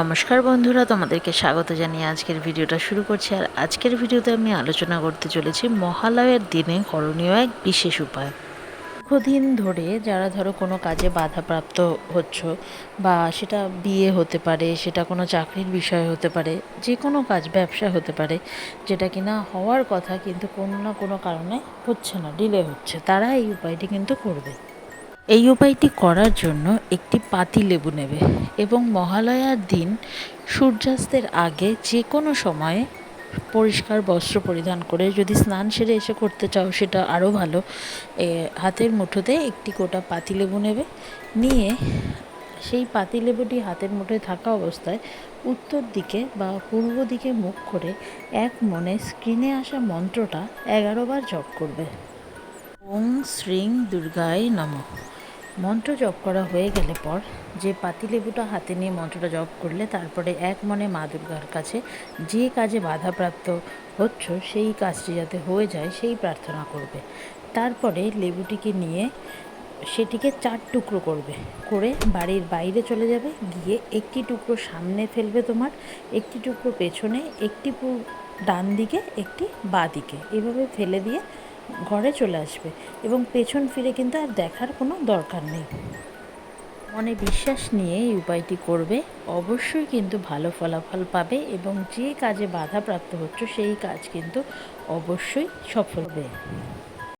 নমস্কার বন্ধুরা, তোমাদেরকে স্বাগত জানিয়ে আজকের ভিডিওটা শুরু করছি। আর আজকের ভিডিওতে আমি আলোচনা করতে চলেছি মহালয়ের দিনে করণীয় এক বিশেষ উপায়। দীর্ঘদিন ধরে যারা ধরো কোনো কাজে বাধাপ্রাপ্ত হচ্ছ বা সেটা বিয়ে হতে পারে, সেটা কোনো চাকরির বিষয় হতে পারে যে কোনো কাজ, ব্যবসা হতে পারে, যেটা কিনা হওয়ার কথা কিন্তু কোনো না কোনো কারণে হচ্ছে না, ডিলে হচ্ছে। তারা এই উপায়টি কিন্তু করবে। এই উপায়টি করার জন্য একটি পাতি লেবু নেবে এবং মহালয়ার দিন সূর্যাস্তের আগে যে কোনো সময়ে পরিষ্কার বস্ত্র পরিধান করে যদি স্নান সেরে এসে করতে চাও, সেটা আরও ভালো। হাতের মুঠোতে একটি গোটা পাতিলেবু নেবে। নিয়ে সেই পাতিলেবুটি হাতের মুঠোয় থাকা অবস্থায় উত্তর দিকে বা পূর্ব দিকে মুখ করে এক মনে স্ক্রিনে আসা মন্ত্রটা এগারো বার জপ করবে। ওং শ্রীং দুর্গায় নম। মন্ত্র জপ করা হয়ে গেলে পর যে পাতিলেবুটা হাতে নিয়ে মন্ত্রটা জপ করলে তারপরে এক মনে মা দুর্গার কাছে যে কাজে বাধাপ্রাপ্ত হচ্ছ, সেই কাজটি যাতে হয়ে যায়, সেই প্রার্থনা করবে। তারপরে লেবুটিকে নিয়ে সেটিকে চার টুকরো করবে। করে বাড়ির বাইরে চলে যাবে। গিয়ে একটি টুকরো সামনে ফেলবে তোমার, একটি টুকরো পেছনে, একটি ডান দিকে, একটি বাঁ দিকে। এভাবে ফেলে দিয়ে ঘরে চলে আসবে এবং পেছন ফিরে কিন্তু আর দেখার কোনো দরকার নেই। মনে বিশ্বাস নিয়ে এই উপায়টি করবে, অবশ্যই কিন্তু ভালো ফলাফল পাবে এবং যে কাজে বাধাপ্রাপ্ত হচ্ছে, সেই কাজ কিন্তু অবশ্যই সফল হবে।